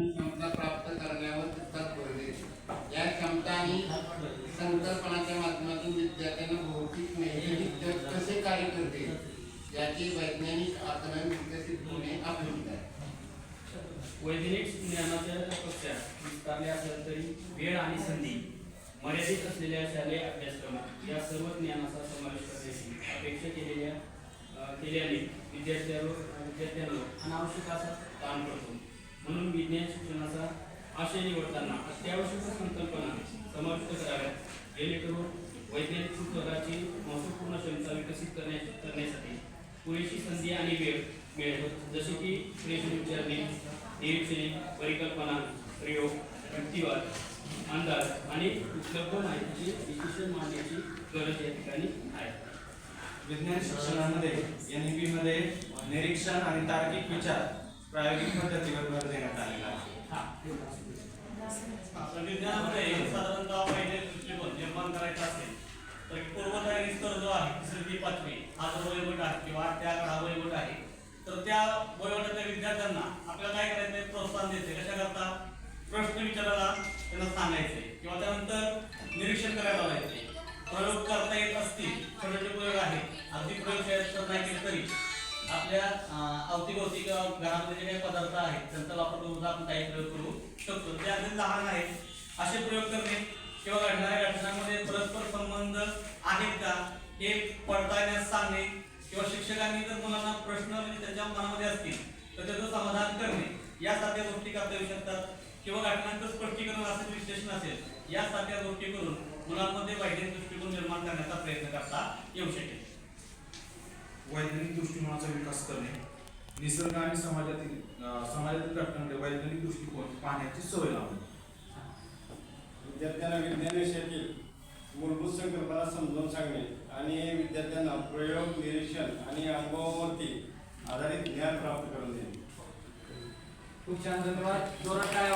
क्षमता प्राप्त करण्यावर पुस्तक या क्षमता आणि संकल्पनाच्या माध्यमातून विद्यार्थ्यांना भौतिक नैसर्गिक जग कसे कार्य करते याचे वैज्ञानिक आकलन विकसित होणे अपेक्षित आहे. वैज्ञानिक ज्ञानाच्या कक्षात विस्तारल्या असेल तरी वेळ आणि संधी मर्यादित असलेल्या शालेय अभ्यासक्रमात या सर्व ज्ञानाचा समावेश करण्याची अपेक्षा केलेल्या केल्याने विद्यार्थ्यांवर विद्यार्थ्यांवर अनावश्यक असा ताण पडतो. म्हणून विज्ञान शिक्षणाचा आशय निवडताना अत्यावश्यक संकल्पना समाविष्ट कराव्यात. जेणेकरून वैज्ञानिक पुस्तकाची महत्त्वपूर्ण क्षमता विकसित करण्या करण्यासाठी पुरेशी संधी आणि वेळ मिळेल. जसे की प्रेषण विचारणे निरीक्षणे परिकल्पना प्रयोग युक्तिवाद अंदाज आणि उपलब्ध माहितीची विश्लेषण मांडण्याची गरज या ठिकाणी आहे. विज्ञान शिक्षणामध्ये एन ई पीमध्ये निरीक्षण आणि तार्किक विचार प्रायोगिक पद्धतीवर भर देण्यात आलेला आहे. विज्ञानामध्ये साधारणतः पहिले दृष्टिकोन निर्माण करायचा असेल तर एक पूर्वतयारी स्तर जो आहे तिसरी ते पाचवी हा जो वयोगट आहे किंवा त्या वयोगट आहे तर त्या वयोगटातल्या विद्यार्थ्यांना आपल्याला काय करायचं आहे? प्रोत्साहन द्यायचे कशा करता प्रश्न विचारायला त्यांना सांगायचे किंवा त्यानंतर निरीक्षण करायला लावायचे. प्रयोग करता येत असतील छोटे प्रयोग आहेत. अगदी प्रयोगशाळेत तर नाही केले तरी आपल्या अवतीभवती अवतीभोवती किंवा घरामध्ये जे काही पदार्थ आहेत त्यांचा वापर करून आपण काही प्रयोग करू शकतो. जे अगदी लहान आहेत असे प्रयोग करणे किंवा घडणाऱ्या घटनांमध्ये परस्पर संबंध आहेत का हे पडताळण्यास सांगणे किंवा शिक्षकांनी जर मुलांना प्रश्न म्हणजे त्यांच्या मनामध्ये असतील तर त्याचं समाधान करणे यासारख्या गोष्टी करता येऊ शकतात. किंवा घटनांचं स्पष्टीकरण असेल विश्लेषण असेल यासारख्या गोष्टी करून मुलांमध्ये वैज्ञानिक दृष्टिकोन निर्माण करण्याचा प्रयत्न करता येऊ शकेल. वैज्ञानिक दृष्टिकोनाचा विकास करणे निसर्ग आणि समाजातील समाजातील घटनांकडे वैज्ञानिक दृष्टिकोन पाहण्याची सवय लावणे. विद्यार्थ्यांना विज्ञान विषयातील मूलभूत संकल्पना समजावून सांगणे आणि विद्यार्थ्यांना प्रयोग निरीक्षण आणि अनुभवावरती आधारित ज्ञान प्राप्त करून देणे. खूप छान धन्यवाद. जोरात काय